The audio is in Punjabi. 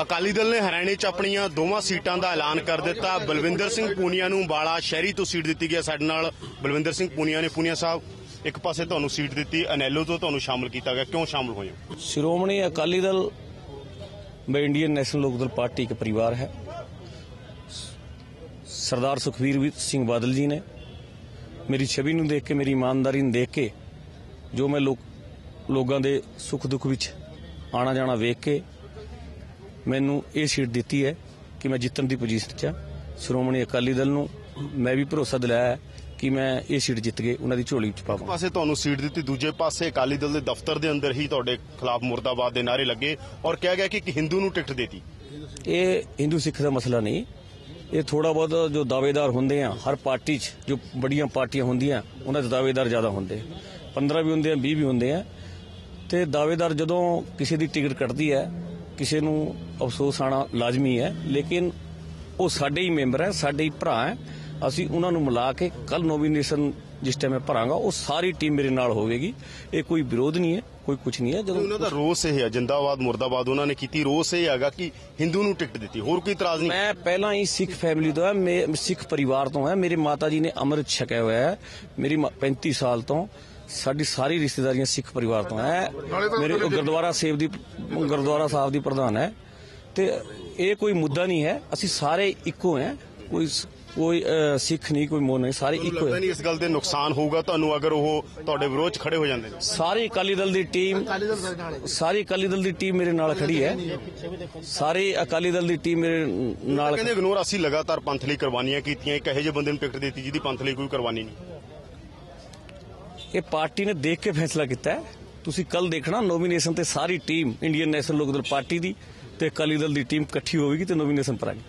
ਅਕਾਲੀ ਦਲ ਨੇ ਹਰਿਆਣੇ 'ਚ ਆਪਣੀਆਂ ਦੋਵਾਂ ਸੀਟਾਂ ਦਾ ਐਲਾਨ ਕਰ ਦਿੱਤਾ। ਬਲਵਿੰਦਰ ਸਿੰਘ ਪੂਨੀਆ ਨੂੰ ਬਾਲਾ ਸ਼ਹਿਰੀ ਤੋਂ ਸੀਟ ਦਿੱਤੀ ਗਿਆ ਸਾਡੇ ਨਾਲ। ਬਲਵਿੰਦਰ ਸਿੰਘ ਪੂਨੀਆ ਨੇ, ਪੂਨੀਆ ਸਾਹਿਬ, ਇੱਕ ਪਾਸੇ ਤੁਹਾਨੂੰ ਸੀਟ ਦਿੱਤੀ, ਅਨੈਲੋ ਤੋਂ ਤੁਹਾਨੂੰ ਸ਼ਾਮਲ ਕੀਤਾ ਗਿਆ। ਕਿਉਂ ਸ਼ਾਮਲ ਹੋਏ ਸ਼੍ਰੋਮਣੀ ਅਕਾਲੀ ਦਲ ਮੈਂ ਇੰਡੀਅਨ ਨੈਸ਼ਨਲ ਲੋਕਦਲ ਪਾਰਟੀ ਦਾ ਪਰਿਵਾਰ ਹੈ। ਸਰਦਾਰ ਸੁਖਵੀਰ ਸਿੰਘ ਬਾਦਲ ਜੀ ਨੇ। ਮੇਰੀ ਛਵੀ ਨੂੰ ਦੇਖ ਕੇ, ਮੇਰੀ ਇਮਾਨਦਾਰੀ ਨੂੰ ਦੇਖ ਕੇ, ਜੋ ਮੈਂ ਲੋਕਾਂ ਦੇ ਸੁੱਖ ਦੁੱਖ ਵਿੱਚ ਆਣਾ ਜਾਣਾ ਵੇਖ ਕੇ ਮੈਨੂੰ ਇਹ ਸੀਟ ਦਿੱਤੀ ਹੈ ਕਿ ਮੈਂ ਜਿੱਤਣ ਦੀ ਪੋਜੀਸ਼ਨ 'ਚ ਸ਼੍ਰੋਮਣੀ ਅਕਾਲੀ ਦਲ ਨੂੰ ਮੈਂ ਵੀ ਭਰੋਸਾ ਦਿਲਾਇਆ ਕਿ ਮੈਂ ਇਹ ਸੀਟ ਜਿੱਤ ਕੇ ਉਹਨਾਂ ਦੀ ਝੋਲੀ 'ਚ ਪਾਵਾਂ ਪਾਸੇ ਤੁਹਾਨੂੰ ਸੀਟ ਦਿੱਤੀ ਦੂਜੇ ਪਾਸੇ ਅਕਾਲੀ ਦਲ ਦੇ ਦਫ਼ਤਰ ਦੇ ਅੰਦਰ ਹੀ ਤੁਹਾਡੇ ਖਿਲਾਫ ਮੁਰਦਾਬਾਦ ਦੇ ਨਾਰੇ ਲੱਗੇ ਔਰ ਕਿਹਾ ਗਿਆ ਕਿ ਇੱਕ ਹਿੰਦੂ ਨੂੰ ਟਿਕਟ ਦੇਤੀ। ਇਹ ਹਿੰਦੂ ਸਿੱਖ ਦਾ ਮਸਲਾ ਨਹੀਂ। ਇਹ ਥੋੜਾ ਬਹੁਤ ਜੋ ਦਾਅਵੇਦਾਰ ਹੁੰਦੇ ਆ ਹਰ ਪਾਰਟੀ 'ਚ ਜੋ ਬੜੀਆਂ ਪਾਰਟੀਆਂ ਹੁੰਦੀਆਂ ਉਹਨਾਂ 'ਚ ਦਾਅਵੇਦਾਰ ਜ਼ਿਆਦਾ ਹੁੰਦੇ। 15 ਵੀ ਹੁੰਦੇ ਆ 20 ਵੀ ਹੁੰਦੇ ਆ। ਤੇ ਦਾਅਵੇਦਾਰ ਜਦੋਂ ਕਿਸੇ ਦੀ ਟਿਕਟ ਕੱਟਦੀ ਹੈ ਕਿਸੇ ਨੂੰ ਅਫਸੋਸ ਆਣਾ ਲਾਜ਼ਮੀ ਹੈ, ਲੇਕਿਨ ਉਹ ਸਾਡੇ ਹੀ ਮੈਂਬਰ ਹੈ, ਸਾਡੇ ਹੀ ਭਰਾ ਹੈ। ਅਸੀਂ ਉਹਨਾਂ ਨੂੰ ਮਿਲਾ ਕੇ ਕੱਲ ਨੋਮੀਨੇਸ਼ਨ ਜਿਸ ਟਾਈਮ ਮੈਂ ਭਰਾਂਗਾ ਉਹ ਸਾਰੀ ਟੀਮ ਮੇਰੇ ਨਾਲ ਹੋਵੇਗੀ। ਇਹ ਕੋਈ ਵਿਰੋਧ ਨਹੀਂ ਹੈ ਕੋਈ ਕੁਝ ਨਹੀਂ ਹੈ। ਜਦੋਂ ਉਹਨਾਂ ਦਾ ਰੋਸ ਇਹ ਹੈ ਜਿੰਦਾਬਾਦ ਮੁਰਦਾਬਾਦ ਉਹਨਾਂ ਨੇ ਕੀਤੀ। ਰੋਸ ਇਹ ਹੈਗਾ ਕਿ ਹਿੰਦੂ ਨੂੰ ਟਿਕਟ ਦਿੱਤੀ। ਹੋਰ ਕੋਈ ਇਤਰਾਜ਼ ਨਹੀਂ। ਮੈਂ ਪਹਿਲਾਂ ਹੀ ਸਿੱਖ ਫੈਮਿਲੀ ਤੋਂ ਹਾਂ ਮੈਂ ਸਿੱਖ ਪਰਿਵਾਰ ਤੋਂ ਹਾਂ। ਮੇਰੇ ਮਾਤਾ ਜੀ ਨੇ ਅੰਮ੍ਰਿਤ ਛਕਿਆ ਹੋਇਆ ਹੈ। ਮੇਰੀ ਮਾਂ 35 ਸਾਲ ਤੋਂ ਸਾਡੀ ਸਾਰੀ ਰਿਸ਼ਤੇਦਾਰੀਆਂ ਸਿੱਖ ਪਰਿਵਾਰ ਤੋਂ ਹੈ। ਮੇਰੇ ਗੁਰਦੁਆਰਾ ਸਾਹਿਬ ਦੀ ਗੁਰਦੁਆਰਾ ਸਾਹਿਬ ਦੀ ਪ੍ਰਧਾਨ ਹੈ। ਤੇ ਇਹ ਕੋਈ ਮੁੱਦਾ ਨਹੀਂ ਹੈ। ਅਸੀਂ ਸਾਰੇ ਇੱਕੋ ਹੈ। ਕੋਈ ਕੋਈ ਅਹ, ਸਿੱਖ ਨਹੀਂ ਕੋਈ ਮੋ ਨਹੀਂ ਸਾਰੇ ਇੱਕੋ ਲੱਗਦਾ ਹੈ ਨਹੀਂ ਇਸ ਗੱਲ ਦੇ ਨੁਕਸਾਨ ਹੋਊਗਾ? ਤੁਹਾਨੂੰ ਅਗਰ ਉਹ ਤੁਹਾਡੇ ਵਿਰੋਧ 'ਚ ਖੜੇ ਹੋ ਜਾਂਦੇ ਨੇ? ਸਾਰੀ ਅਕਾਲੀ ਦਲ ਦੀ ਟੀਮ ਸਾਰੀ ਅਕਾਲੀ ਦਲ ਦੀ ਟੀਮ ਮੇਰੇ ਨਾਲ ਖੜੀ ਹੈ। ਸਾਰੀ ਅਕਾਲੀ ਦਲ ਦੀ ਟੀਮ ਮੇਰੇ ਨਾਲ ਕਹਿੰਦੇ ਇਗਨੋਰ ਅਸੀਂ ਲਗਾਤਾਰ ਪੰਥ ਲਈ ਕੁਰਬਾਨੀਆਂ ਕੀਤੀਆਂ ਇੱਕ ਇਹੋ ਜਿਹੇ ਬੰਦੇ ਨੂੰ ਟਿਕਟ ਦਿੱਤੀ ਜਿਹਦੀ ਪੰਥ ਲਈ ਕੋਈ ਕੁਰਬਾਨੀ ਨਹੀਂ। ਇਹ ਪਾਰਟੀ ਨੇ ਦੇਖ ਕੇ ਫੈਸਲਾ ਕੀਤਾ ਹੈ। ਤੁਸੀਂ ਕੱਲ ਦੇਖਣਾ ਨੋਮੀਨੇਸ਼ਨ ਤੇ ਸਾਰੀ team Indian National Lokdal party ਦੀ ਤੇ ਅਕਾਲੀ ਦਲ ਦੀ ਟੀਮ ਇਕੱਠੀ ਹੋਵੇਗੀ ਤੇ ਨੋਮੀਨੇਸ਼ਨ ਆਏਗੀ।